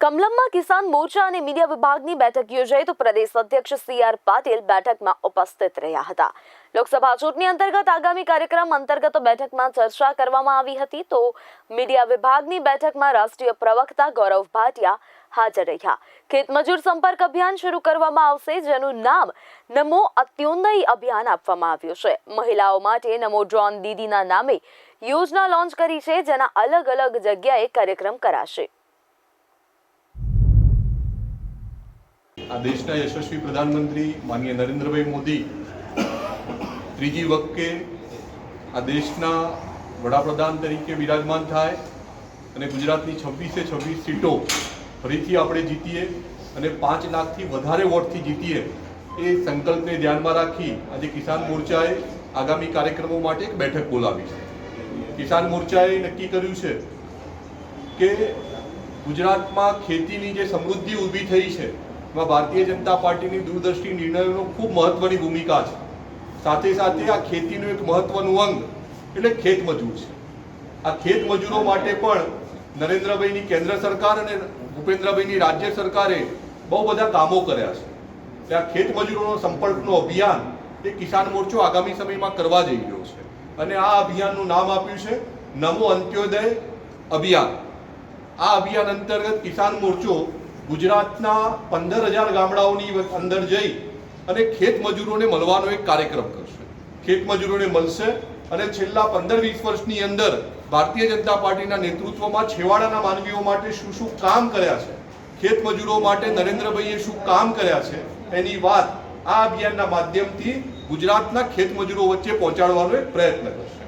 કમલમમાં કિસાન મોરચા અને મીડિયા વિભાગની બેઠક યોજાઈ તો પ્રદેશ અધ્યક્ષ સી આર પાટીલ બેઠકમાં ઉપસ્થિત રહ્યા હતા. લોકસભા ચૂંટણી અંતર્ગત આગામી કાર્યક્રમ અંતર્ગત બેઠકમાં ચર્ચા કરવામાં આવી હતી તો મીડિયા વિભાગની બેઠકમાં રાષ્ટ્રીય પ્રવક્તા ગૌરવ ભાટિયા હાજર રહ્યા. ખેતમજૂર સંપર્ક અભિયાન શરૂ કરવામાં આવશે, જેનું નામ નમો અત્યોન્નય અભિયાન આપવામાં આવ્યું છે. મહિલાઓ માટે નમો ડ્રોન દીદીના નામે યોજના લોન્ચ કરી છે, જેના અલગ અલગ જગ્યાએ કાર્યક્રમ કરાશે. આ દેશના યશસ્વી પ્રધાનમંત્રી માનનીય નરેન્દ્રભાઈ મોદી ત્રીજી વખતે આ દેશના વડાપ્રધાન તરીકે બિરાજમાન થાય અને ગુજરાતની છવ્વીસે છવ્વીસ સીટો ફરીથી આપણે જીતીએ અને પાંચ લાખથી વધારે વોટથી જીતીએ એ સંકલ્પને ધ્યાનમાં રાખી આજે કિસાન મોરચાએ આગામી કાર્યક્રમો માટે એક બેઠક બોલાવી છે. કિસાન મોરચાએ નક્કી કર્યું છે કે ગુજરાતમાં ખેતીની જે સમૃદ્ધિ ઊભી થઈ છે એમાં ભારતીય જનતા પાર્ટીની દૂરદ્રષ્ટિ નિર્ણયોનો ખૂબ મહત્વની ભૂમિકા છે. સાથે સાથે આ ખેતીનું એક મહત્વનું અંગ એટલે ખેત મજૂર છે. આ ખેત મજૂરો માટે પણ નરેન્દ્રભાઈની કેન્દ્ર સરકાર અને ભૂપેન્દ્રભાઈની રાજ્ય સરકારે બહુ બધા કામો કર્યા છે. એટલે આ ખેત મજૂરોનો સંપર્કનું અભિયાન એ કિસાન મોરચો આગામી સમયમાં કરવા જઈ રહ્યો છે. અને આ અભિયાનનું નામ આપ્યું છે નમો અંત્યોદય અભિયાન. આ અભિયાન અંતર્ગત કિસાન મોરચો ગુજરાતના પંદર હજાર ગામડાઓની અંદર જઈ અને ખેત મજૂરોને મળવાનો એક કાર્યક્રમ કરશે. ખેત મજૂરોને મળશે અને છેલ્લા પંદર વીસ વર્ષની અંદર ભારતીય જનતા પાર્ટીના નેતૃત્વમાં છેવાડાના માનવીઓ માટે શું શું કામ કર્યા છે, ખેત મજૂરો માટે નરેન્દ્રભાઈએ શું કામ કર્યા છે, એની વાત આ અભિયાનના માધ્યમથી ગુજરાતના ખેત મજૂરો વચ્ચે પહોંચાડવાનો એક પ્રયત્ન કરશે.